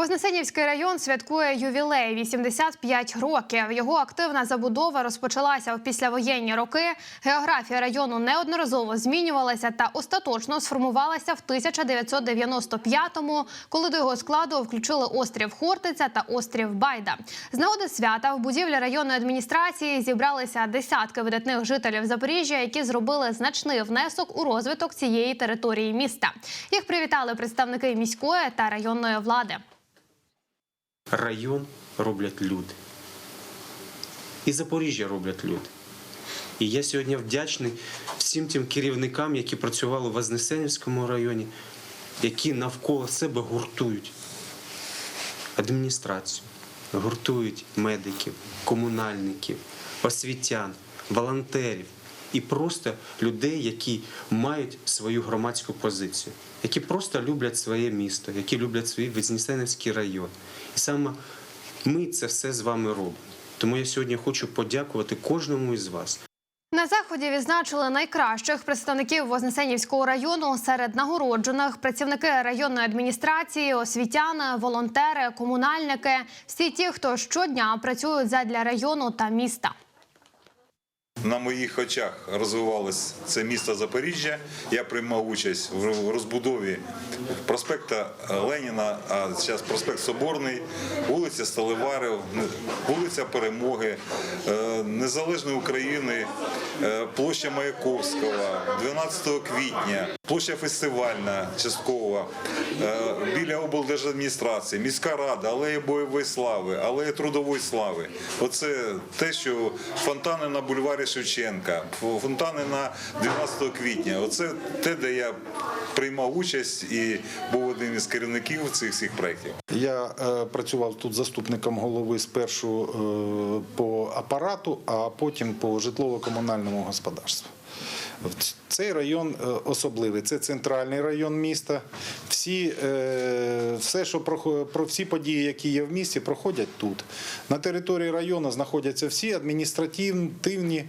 Вознесенівський район святкує ювілей 85 років. Його активна забудова розпочалася в післявоєнні роки. Географія району неодноразово змінювалася та остаточно сформувалася в 1995-му, коли до його складу включили острів Хортиця та острів Байда. З нагоди свята в будівлі районної адміністрації зібралися десятки видатних жителів Запоріжжя, які зробили значний внесок у розвиток цієї території міста. Їх привітали представники міської та районної влади. Район роблять люди. І Запоріжжя роблять люди. І я сьогодні вдячний всім тим керівникам, які працювали в Вознесенівському районі, які навколо себе гуртують адміністрацію, гуртують медиків, комунальників, освітян, волонтерів і просто людей, які мають свою громадську позицію, які просто люблять своє місто, які люблять свій Вознесенівський район. І саме ми це все з вами робимо. Тому я сьогодні хочу подякувати кожному із вас. На заході відзначили найкращих представників Вознесенівського району серед нагороджених працівники районної адміністрації, освітяни, волонтери, комунальники всі ті, хто щодня працюють задля району та міста. На моїх очах розвивалось це місто Запоріжжя. Я приймав участь в розбудові проспекта Леніна, а зараз проспект Соборний, вулиця Сталеварів, вулиця Перемоги, е, Незалежної України, е, площа Маяковського, 12 квітня, площа фестивальна часткова, е, біля облдержадміністрації, міська рада, алея бойової слави, алея трудової слави. Оце те, що фонтани на бульварі Шевченка, фонтани на 12 квітня. Оце те, де я приймав участь і був одним із керівників цих всіх проєктів. Я е, працював тут заступником голови спершу е, по апарату, а потім по житлово-комунальному господарству. Цей район е, особливий. Це центральний район міста. Всі, е, все, що прохо- про всі події, які є в місті, проходять тут. На території району знаходяться всі адміністративні,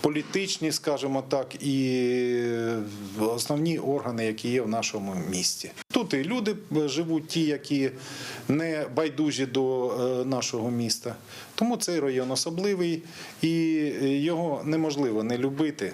політичні, скажімо так, і основні органи, які є в нашому місті. Тут і люди живуть, ті, які не байдужі до е, нашого міста. Тому цей район особливий, і його неможливо не любити